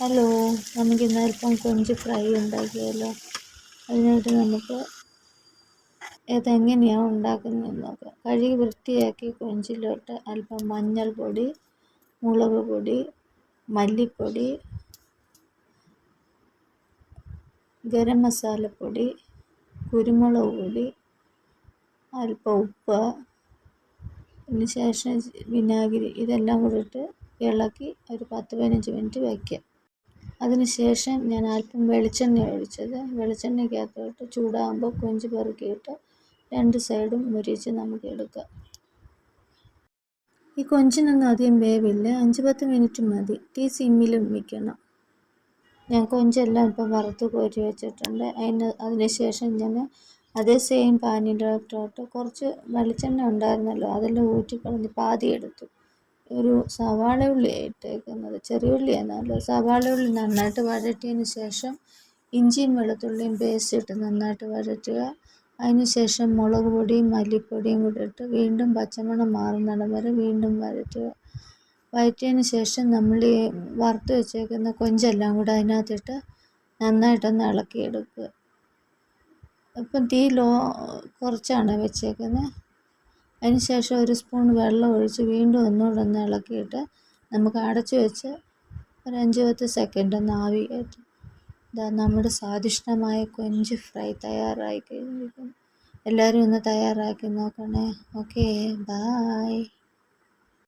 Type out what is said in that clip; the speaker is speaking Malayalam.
ഹലോ നമുക്ക് ഇന്ന് അല്പം കൊഞ്ച് ഫ്രൈ ഉണ്ടാക്കിയല്ലോ അതിനായിട്ട് നമുക്ക് ഇതെങ്ങനെയാണ് ഉണ്ടാക്കുന്നത് നോക്കാം കഴുകി വൃത്തിയാക്കി കൊഞ്ചിലോട്ട് അല്പം മഞ്ഞൾപ്പൊടി മുളക് പൊടി മല്ലിപ്പൊടി ഗരം മസാലപ്പൊടി കുരുമുളക് പൊടി അല്പം ഉപ്പ് അതിന് ശേഷം വിനാഗിരി ഇതെല്ലാം കൂടിയിട്ട് ഇളക്കി ഒരു പത്ത് പതിനഞ്ച് മിനിറ്റ് വയ്ക്കുക അതിനുശേഷം ഞാൻ അല്പം വെളിച്ചെണ്ണ ഒഴിച്ചത്. വെളിച്ചെണ്ണയ്ക്കകത്തോട്ട് ചൂടാകുമ്പോൾ കൊഞ്ച് പെറുക്കിയിട്ട് രണ്ട് സൈഡും മുരിച്ച് നമുക്ക് എടുക്കാം. ഈ കൊഞ്ചിനൊന്നും അധികം വേവില്ല. അഞ്ച് പത്ത് മിനിറ്റ് മതി. തീ സിമ്മിലും വയ്ക്കണം. ഞാൻ കൊഞ്ചെല്ലാം ഇപ്പം വറുത്ത് കോരി വെച്ചിട്ടുണ്ട്. അതിന് അതിന് ശേഷം ഞാൻ അതേ സെയിം പാനിലോട്ടോട്ട് കുറച്ച് വെളിച്ചെണ്ണ ഉണ്ടായിരുന്നല്ലോ അതെല്ലാം ഊറ്റിക്കളഞ്ഞ് പാതി എടുത്തു. ഒരു സവാള ഉള്ളി ഇട്ടേക്കുന്നത്. ചെറിയ ഉള്ളിയാണ് സവാള ഉള്ളി നന്നായിട്ട് വഴറ്റിയതിന് ശേഷം ഇഞ്ചിയും വെളുത്തുള്ളിയും പേസ്റ്റ് ഇട്ട് നന്നായിട്ട് വഴറ്റുക. അതിന് ശേഷം മുളക് പൊടിയും മല്ലിപ്പൊടിയും കൂടി ഇട്ട് വീണ്ടും പച്ചമണം മാറുന്നിടം വരെ വീണ്ടും വഴറ്റുക. വഴറ്റിയതിന് ശേഷം നമ്മൾ ഈ വറുത്ത് വെച്ചേക്കുന്ന കൊഞ്ചെല്ലാം കൂടെ അതിനകത്തിട്ട് നന്നായിട്ടൊന്ന് ഇളക്കിയെടുക്കുക. ഇപ്പം തീ ലോ കുറച്ചാണ് വെച്ചേക്കുന്നത്? അതിന് ശേഷം ഒരു സ്പൂൺ വെള്ളം ഒഴിച്ച് വീണ്ടും ഒന്നുകൂടെ ഒന്ന് ഇളക്കിയിട്ട് നമുക്ക് അടച്ചു വെച്ച് ഒരു അഞ്ച് പത്ത് സെക്കൻഡ് ഒന്ന് ആവി കയറ്റും ഇതാ നമ്മുടെ സ്വാദിഷ്ടമായ കൊഞ്ച് ഫ്രൈ തയ്യാറായി കഴിഞ്ഞിരിക്കുന്നു. എല്ലാവരും ഒന്ന് തയ്യാറാക്കി നോക്കണേ. Okay bye